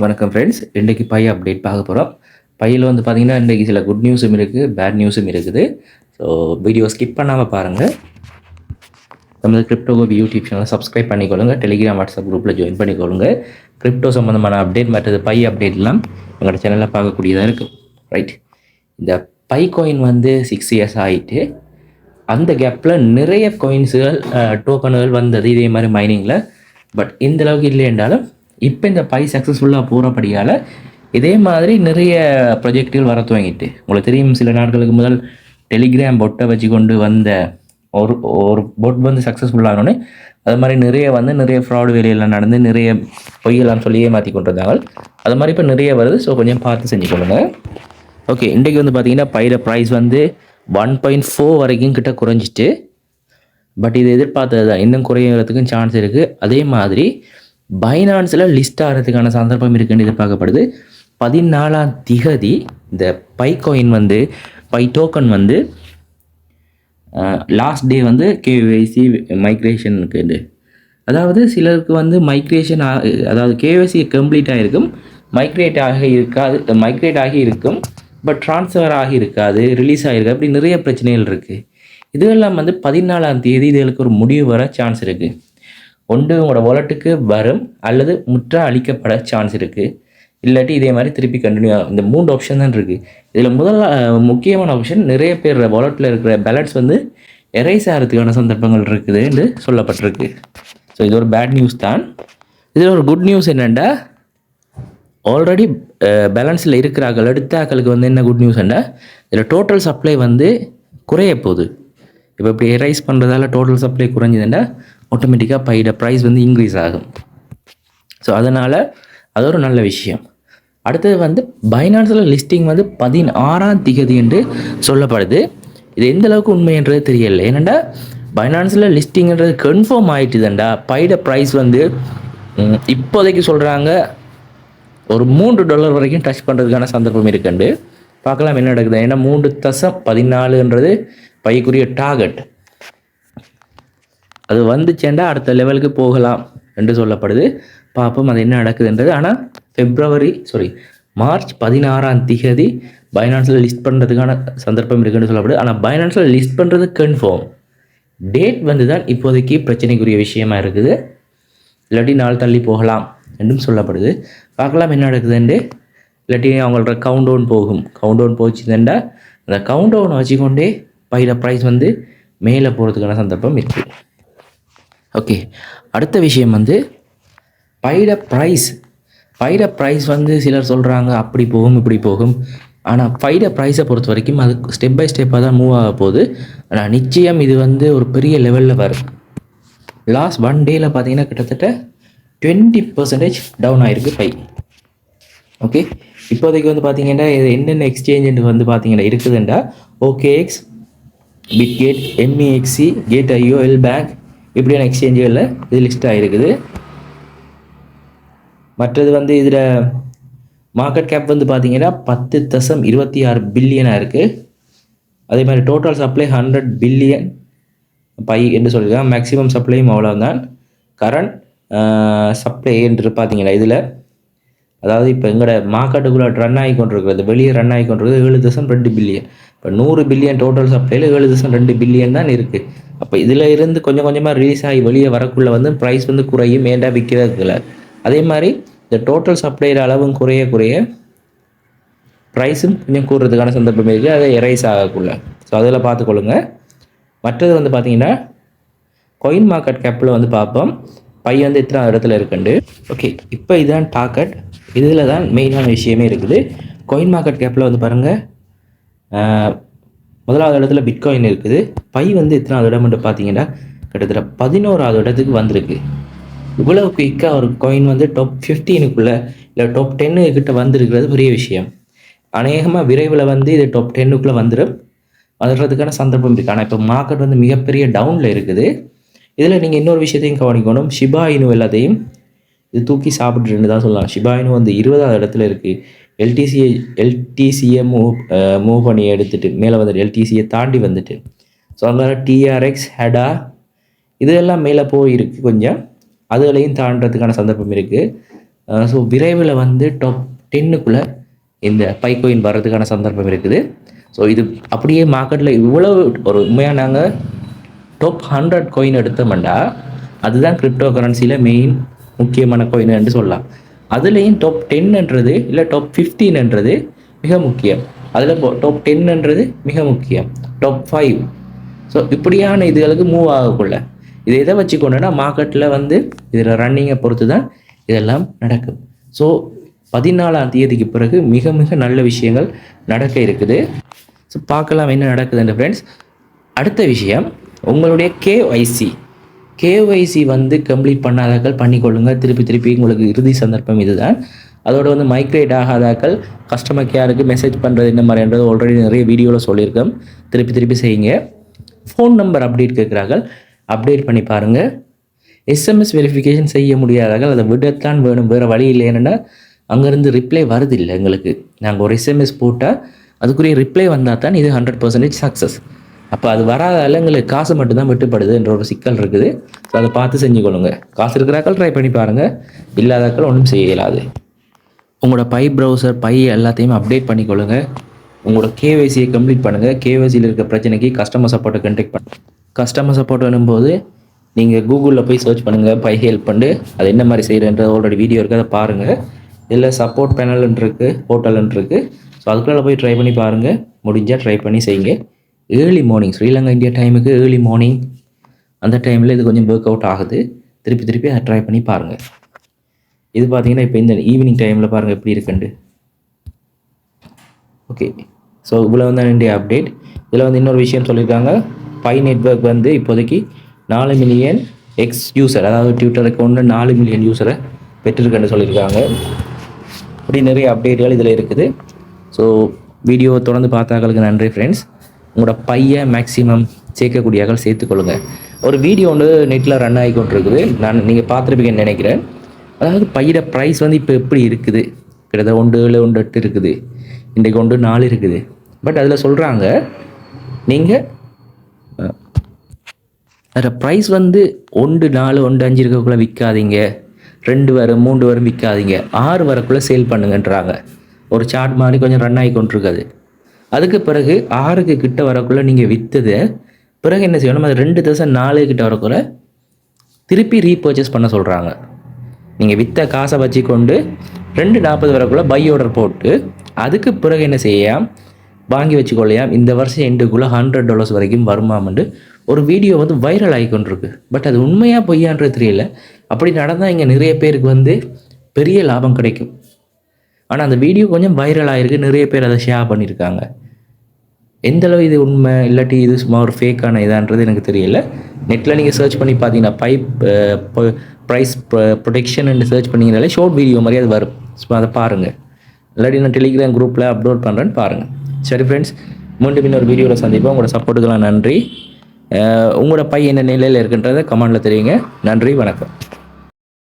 வணக்கம் ஃப்ரெண்ட்ஸ் இன்றைக்கி by update பார்க்க போகிறோம் பையில் வந்து பார்த்திங்கன்னா இன்றைக்கி சில குட் நியூஸும் இருக்குது பேட் நியூஸும் இருக்குது. ஸோ வீடியோ ஸ்கிப் பண்ணாமல் பாருங்கள் நமது கிரிப்டோ கோபி யூடியூப் சேனலை சப்ஸ்கிரைப் பண்ணிக்கொள்ளுங்க. டெலிகிராம் வாட்ஸ்அப் குரூப்பில் ஜாயின் பண்ணிக்கொள்ளுங்க. கிரிப்டோ சம்மந்தமான அப்டேட் மற்றது பை அப்டேட்லாம் எங்களோட சேனலில் பார்க்கக்கூடியதாக இருக்கும். ரைட் இந்த பை காயின் வந்து சிக்ஸ் இயர்ஸ் ஆகிட்டு அந்த கேப்பில் நிறைய காயின்ஸுகள் டோக்கனுகள் வந்தது. இதே மாதிரி மைனிங்கில் பட் இந்த அளவுக்கு இல்லை என்றாலும் இப்போ இந்த பை சக்ஸஸ்ஃபுல்லாக போகிறபடியால் இதே மாதிரி நிறைய ப்ரொஜெக்டுகள் வர துவங்கிட்டு. உங்களுக்கு தெரியும் சில நாட்களுக்கு முதல் டெலிகிராம் பொட்டை வச்சு கொண்டு வந்த ஒரு ஒரு பொட் வந்து சக்ஸஸ்ஃபுல்லானோடனே அது மாதிரி நிறைய வந்து நிறைய ஃப்ராடு வேலையெல்லாம் நடந்து நிறைய பொய்யெல்லாம் சொல்லியே மாற்றி கொண்டிருந்தாங்க அது மாதிரி இப்போ நிறைய வருது. ஸோ கொஞ்சம் பார்த்து செஞ்சு கொள்ளுங்கள் ஓகே இன்றைக்கு வந்து பார்த்தீங்கன்னா பையில ப்ரைஸ் வந்து ஒன் பாயிண்ட் ஃபோர் வரைக்கும் கிட்ட குறைஞ்சிட்டு பட் இது எதிர்பார்த்தது தான் இன்னும் குறையிறதுக்கும் சான்ஸ் இருக்குது அதே மாதிரி பைனான்ஸில் லிஸ்ட் ஆகிறதுக்கான சந்தர்ப்பம் இருக்குன்னு எதிர்பார்க்கப்படுது. பதினாலாம் திகதி இந்த பை கோயின் வந்து பை டோக்கன் வந்து லாஸ்ட் டே வந்து கேஒய்சி மைக்ரேஷனுக்கு அதாவது சிலருக்கு வந்து மைக்ரேஷன் அதாவது கேவைசி கம்ப்ளீட் ஆகிருக்கும் மைக்ரேட் ஆகி இருக்காது மைக்ரேட் ஆகி இருக்கும் பட் ட்ரான்ஸ்ஃபர் ஆகி இருக்காது ரிலீஸ் ஆகிருக்கு அப்படி நிறைய பிரச்சனைகள் இருக்குது இதுவெல்லாம் வந்து பதினாலாம் தேதி இதுகளுக்கு ஒரு முடிவு வர சான்ஸ் இருக்குது ஒன்று உங்களோட வாலெட்டுக்கு வரும் அல்லது முற்றா அழிக்கப்பட சான்ஸ் இருக்குது இல்லாட்டி இதே மாதிரி திருப்பி கண்டினியூ இந்த மூணு ஆப்ஷன் தான் இருக்குது இதில் முதல் முக்கியமான ஆப்ஷன் நிறைய பேர் வாலெட்டில் இருக்கிற பேலன்ஸ் வந்து எரேஸ் ஆகிறதுக்கான சந்தர்ப்பங்கள் இருக்குது என்று சொல்லப்பட்டிருக்கு. ஸோ இது ஒரு பேட் நியூஸ் தான். இதில் ஒரு குட் நியூஸ் என்னென்னா ஆல்ரெடி பேலன்ஸில் இருக்கிறார்கள் எடுத்த ஆக்களுக்கு வந்து என்ன குட் நியூஸ் என்ன இதில் டோட்டல் சப்ளை வந்து குறைய போகுது. இப்போ இப்படி எரைஸ் பண்ணுறதால டோட்டல் சப்ளை குறைஞ்சதுன்னா ஆட்டோமேட்டிக்காக பைட ப்ரைஸ் வந்து இன்க்ரீஸ் ஆகும். ஸோ அதனால் அது ஒரு நல்ல விஷயம். அடுத்தது வந்து பைனான்ஸில் லிஸ்டிங் வந்து பதினாறாம் திகதி என்று சொல்லப்படுது. இது எந்த அளவுக்கு உண்மைன்றது தெரியல ஏன்னாண்டா பைனான்ஸில் லிஸ்டிங்கிறது கன்ஃபார்ம் ஆயிட்டுதுண்டா. பைட ப்ரைஸ் வந்து இப்போதைக்கு சொல்கிறாங்க ஒரு மூன்று டாலர் வரைக்கும் டச் பண்ணுறதுக்கான சந்தர்ப்பம் இருக்குண்டு பார்க்கலாம் என்ன நடக்குது. ஏன்னா மூன்று தசம் பதினாலுன்றது பைக்குரிய டார்கெட் அது வந்துச்சேண்டா அடுத்த லெவலுக்கு போகலாம் என்று சொல்லப்படுது. பார்ப்போம் அது என்ன நடக்குதுன்றது. ஆனால் பிப்ரவரி சாரி மார்ச் பதினாறாம் திகதி பைனான்ஸில் லிஸ்ட் பண்ணுறதுக்கான சந்தர்ப்பம் இருக்குன்னு சொல்லப்படுது. ஆனால் பைனான்ஸில் லிஸ்ட் பண்ணுறது கன்ஃபார்ம் டேட் வந்து தான் இப்போதைக்கு பிரச்சனைக்குரிய விஷயமா இருக்குது. இல்லாட்டி நாள் தள்ளி போகலாம் என்றும் சொல்லப்படுது. பார்க்கலாம் என்ன நடக்குதுண்டு இல்லாட்டி அவங்களோட கவுண்ட் டவுன் போகும். கவுண்ட் டவுன் போச்சுதுண்டா அந்த கவுண்ட் டவுனை வச்சுக்கொண்டே பயிர ப்ரைஸ் வந்து மேலே போகிறதுக்கான சந்தர்ப்பம் இருக்குது ஓகே அடுத்த விஷயம் வந்து பைட ப்ரைஸ் பைட ப்ரைஸ் வந்து சிலர் சொல்கிறாங்க அப்படி போகும் இப்படி போகும். ஆனால் ஃபைட ப்ரைஸை பொறுத்த வரைக்கும் அது ஸ்டெப் பை ஸ்டெப்பாக தான் மூவ் ஆக போகுது. ஆனால் நிச்சயம் இது வந்து ஒரு பெரிய லெவலில் வரும். லாஸ்ட் ஒன் டேயில் பார்த்தீங்கன்னா கிட்டத்தட்ட டுவெண்ட்டி பர்சன்டேஜ் டவுன் ஆகிருக்கு பை. ஓகே இப்போதைக்கு வந்து பார்த்தீங்கன்னா இது என்னென்ன எக்ஸ்சேஞ்சுன்னு வந்து பார்த்தீங்கன்னா இருக்குதுண்டா? OKX Bitget MEXC Gate IO L bank இப்படியான எக்ஸ்சேஞ்சுகளில் இது லிஸ்ட் ஆகிருக்குது மற்றது வந்து இதில் மார்க்கெட் கேப் வந்து பார்த்தீங்கன்னா பத்து தசம் இருபத்தி ஆறு பில்லியனாக இருக்குது அதே மாதிரி total supply hundred billion Pi என்று சொல்லியிருக்காங்க. மேக்ஸிமம் சப்ளையும் அவ்வளோதான் கரண்ட் சப்ளை என்று பார்த்தீங்கன்னா இதில் அதாவது இப்போ எங்களோட மார்க்கெட்டுக்குள்ளே ரன் ஆகி கொண்டிருக்கிறது வெளியே ரன் ஆகி கொண்டிருக்கிறது ஏழு தசம் ரெண்டு பில்லியன் இப்போ நூறு பில்லியன் டோட்டல் சப்ளையில் ஏழு தசம் ரெண்டு பில்லியன் தான் இருக்குது அப்போ இதில் இருந்து கொஞ்சம் கொஞ்சமாக ரிலீஸ் ஆகி வெளியே வரக்குள்ளே வந்து ப்ரைஸ் வந்து குறையும் ஏண்டா விற்கிறதுக்குள்ள அதே மாதிரி இந்த டோட்டல் சப்ளையில் அளவும் குறைய குறைய ப்ரைஸும் கொஞ்சம் கூடுறதுக்கான சந்தர்ப்பம் இருக்குது அதை எரைஸ் ஆகக்குள்ள. ஸோ அதில் பார்த்துக்கொள்ளுங்க. மற்றது வந்து பார்த்தீங்கன்னா கொயின் மார்க்கெட் கேப்பில் வந்து பார்ப்போம். பை வந்து இத்தனை இடத்துல இருக்குண்டு. ஓகே இப்போ இதுதான் டார்கெட் இதில் தான் மெயினான விஷயமே இருக்குது. கொயின் மார்க்கெட் கேப்பில் வந்து பாருங்கள் முதலாவது இடத்துல பிட்காயின் இருக்குது. பை வந்து எத்தனாவது இடம்னு பார்த்தீங்கன்னா கிட்டத்தட்ட பதினோராவது இடத்துக்கு வந்திருக்கு. இவ்வளவு குயிக்காக ஒரு காயின் வந்து டாப் ஃபிஃப்டீனுக்குள்ளே இல்லை டாப் டென்னு கிட்ட வந்திருக்கிறது பெரிய விஷயம். அநேகமாக விரைவில் வந்து இது டாப் டென்னுக்குள்ளே வந்துடும் வர்றதுக்கான சந்தர்ப்பம் இருக்குது ஆனால் இப்போ மார்க்கெட் வந்து மிகப்பெரிய டவுனில் இருக்குது. இதில் நீங்கள் இன்னொரு விஷயத்தையும் கவனிக்கணும். ஷிபா இனு எல்லாத்தையும் இது தூக்கி சாப்பிட்ருன்னு தான் சொல்லலாம். ஷிபா இனு வந்து இருபதாவது இடத்துல இருக்குது எல்டிசியை எல்டிசியை மூவ் மூவ் பண்ணி எடுத்துட்டு மேலே வந்துட்டு எல்டிசியை தாண்டி வந்துட்டு. ஸோ அதனால் டிஆர்எக்ஸ் ஹெடா இதெல்லாம் மேலே போயிருக்கு கொஞ்சம். அதுகளையும் தாண்டதுக்கான சந்தர்ப்பம் இருக்குது ஸோ uh, விரைவில் வந்து டாப் டென்னுக்குள்ளே இந்த பைக்கோயின் வர்றதுக்கான சந்தர்ப்பம் இருக்குது. ஸோ இது அப்படியே மார்க்கெட்டில் இவ்வளவு ஒரு உண்மையாக நாங்கள் டாப் ஹண்ட்ரட் கோயின் எடுத்தோம்னா அதுதான் கிரிப்டோ கரன்சியில் மெயின் முக்கியமான கோயின்னு சொல்லலாம். அதுலேயும் டாப் டென்ன்றது இல்லை டாப் ஃபிஃப்டீன்ன்றது மிக முக்கியம். அதில் டாப் டென்ன்றது மிக முக்கியம். டாப் ஃபைவ் ஸோ இப்படியான இதுகளுக்கு மூவ் ஆகக்குள்ள. இது எதை வச்சுக்கொண்டுனா மார்க்கெட்டில் வந்து இதில் ரன்னிங்கை பொறுத்து தான் இதெல்லாம் நடக்கும். ஸோ பதினாலாம் தேதிக்கு பிறகு மிக மிக நல்ல விஷயங்கள் நடக்க இருக்குது. ஸோ பார்க்கலாம் என்ன நடக்குதுன்ற ஃப்ரெண்ட்ஸ் அடுத்த விஷயம் உங்களுடைய கேஒய்சி கேஒய்சி வந்து கம்ப்ளீட் பண்ணாதாக்கள் பண்ணிக்கொள்ளுங்க. திருப்பி திருப்பி உங்களுக்கு இறுதி சந்தர்ப்பம் இதுதான். அதோடு வந்து மைக்ரேட் ஆகாதாக்கள் கஸ்டமர் கேருக்கு மெசேஜ் பண்ணுறது என்ன மாதிரின்றது ஆல்ரெடி நிறைய வீடியோவில் சொல்லியிருக்கோம். திருப்பி திருப்பி செய்யுங்க. ஃபோன் நம்பர் அப்டேட் கேட்குறார்கள். அப்டேட் பண்ணி பாருங்கள் எஸ்எம்எஸ் வெரிஃபிகேஷன் செய்ய முடியாதார்கள் அதை விடத்தான் வேணும். வேறு வழி இல்லை என்னென்னா அங்கேருந்து ரிப்ளை வருதில்லை எங்களுக்கு. நாங்கள் ஒரு எஸ்எம்எஸ் போட்டால் அதுக்குரிய ரிப்ளை வந்தால் தான் இது ஹண்ட்ரட் பர்சன்டேஜ் சக்ஸஸ் அப்போ அது வராதால எங்களுக்கு காசு மட்டும்தான் வெட்டுப்படுது என்ற ஒரு சிக்கல் இருக்குது. ஸோ அதை பார்த்து செஞ்சுக்கொள்ளுங்க காசு இருக்கிறாக்கள் ட்ரை பண்ணி பாருங்கள் இல்லாதாக்கள் ஒன்றும் செய்ய இயலாது. உங்களோட பை ப்ரௌசர் பை எல்லாத்தையும் அப்டேட் பண்ணிக்கொள்ளுங்க உங்களோட கேவைசியை கம்ப்ளீட் பண்ணுங்கள் கேவைசியில் இருக்க பிரச்சனைக்கு கஸ்டமர் சப்போர்ட்டை கண்டெக்ட் பண்ண. கஸ்டமர் சப்போர்ட் வரும்போது நீங்கள் கூகுளில் போய் சர்ச் பண்ணுங்கள் பை ஹெல்ப் பண்ணி. அது என்ன மாதிரி செய்கிறன்றது ஆல்ரெடி வீடியோ இருக்குது அதை பாருங்கள் இதில் சப்போர்ட் பேனல்னு இருக்குது இருக்குது ஸோ அதுக்குள்ளே போய் ட்ரை பண்ணி பாருங்கள் முடிஞ்சால் ட்ரை பண்ணி செய்யுங்க. ஏர்லி மார்னிங் ஸ்ரீலங்கா இந்தியா டைமுக்கு ஏர்லி மார்னிங் அந்த டைமில் இது கொஞ்சம் ஒர்க் அவுட் ஆகுது. திருப்பி திருப்பி அதை ட்ரை பண்ணி பாருங்கள் இது பார்த்தீங்கன்னா இப்போ இந்த ஈவினிங் டைமில் பாருங்கள் எப்படி இருக்குண்டு ஓகே ஸோ இவ்வளோ வந்து இந்தியா அப்டேட் இதில் வந்து இன்னொரு விஷயம் சொல்லியிருக்காங்க. பை நெட்வொர்க் வந்து இப்போதைக்கு நாலு மில்லியன் எக்ஸ் யூசர் அதாவது ட்விட்டர் அக்கௌண்ட்டில் நாலு மில்லியன் யூசரை பெற்றிருக்கேன்னு சொல்லியிருக்காங்க. இப்படி நிறைய அப்டேட்டுகள் இதில் இருக்குது. ஸோ வீடியோ தொடர்ந்து பார்த்தாக்களுக்கு நன்றி ஃப்ரெண்ட்ஸ் உங்களோட பையை மேக்ஸிமம் சேர்க்கக்கூடிய சேர்க்கக்கூடியாக்கள் சேர்த்துக்கொள்ளுங்க ஒரு வீடியோ ஒன்று நெட்டில் ரன் ஆகி கொண்டிருக்குது. நான் நீங்கள் பார்த்துருப்பீங்கன்னு நினைக்கிறேன். அதாவது பையோட ப்ரைஸ் வந்து இப்போ எப்படி இருக்குது? கிட்டத்தட்ட ஒன்று ஏழு ஒன்று எட்டு இருக்குது. இன்றைக்கு ஒன்று நாலு இருக்குது. பட் அதில் சொல்கிறாங்க நீங்கள் அதில் ப்ரைஸ் வந்து ஒன்று நாலு ஒன்று அஞ்சு இருக்கக்குள்ளே விற்காதீங்க ரெண்டு வரும் மூன்று வரும் விற்காதீங்க ஆறு வரக்குள்ளே சேல் பண்ணுங்கன்றாங்க. ஒரு சார்ட் மாதிரி கொஞ்சம் ரன் ஆகி கொண்டிருக்காது. அதுக்கு பிறகு ஆறுக்கு கிட்ட வரக்குள்ளே நீங்கள் விற்றதை பிறகு என்ன செய்யணும்? அது ரெண்டு தௌசண்ட் நாலு கிட்ட வரக்குள்ள திருப்பி ரீபர்ச்சேஸ் பண்ண சொல்கிறாங்க நீங்கள் விற்ற காசை வச்சுக்கொண்டு ரெண்டு நாற்பது வரக்குள்ளே பை ஆர்டர் போட்டு அதுக்கு பிறகு என்ன செய்யாம்? வாங்கி வச்சுக்கொள்ளையாம். இந்த வருஷம் எண்டுக்குள்ளே ஹண்ட்ரட் டாலர்ஸ் வரைக்கும் வருமாமண்டு ஒரு வீடியோ வந்து வைரல் ஆகி கொண்டிருக்கு. பட் அது உண்மையாக பொய்யான்றது தெரியல. அப்படி நடந்தால் இங்கே நிறைய பேருக்கு வந்து பெரிய லாபம் கிடைக்கும். ஆனால் அந்த வீடியோ கொஞ்சம் வைரல் ஆகிருக்கு நிறைய பேர் அதை ஷேர் பண்ணியிருக்காங்க எந்தளவு இது உண்மை? இல்லாட்டி இது சும்மா ஒரு ஃபேக்கான இதான்றது எனக்கு தெரியல. நெட்டில் நீங்கள் சர்ச் பண்ணி பார்த்தீங்கன்னா பைப் ப்ரைஸ் ப்ரொடெக்ஷன் சர்ச் பண்ணிங்கனாலே ஷார்ட் வீடியோ மாதிரி அது வரும். சும்மா அதை பாருங்கள் இல்லாட்டி நான் டெலிகிராம் குரூப்பில் அப்லோட் பண்ணுறேன்னு பாருங்கள் சரி ஃப்ரெண்ட்ஸ் மீண்டும் இன்னொரு வீடியோவில் சந்திப்போம். உங்களோட சப்போர்ட்டுக்கெல்லாம் நன்றி. உங்களோட பை என்ன நிலையில் இருக்குன்றதை கமெண்டில் தெரியுங்க நன்றி வணக்கம்.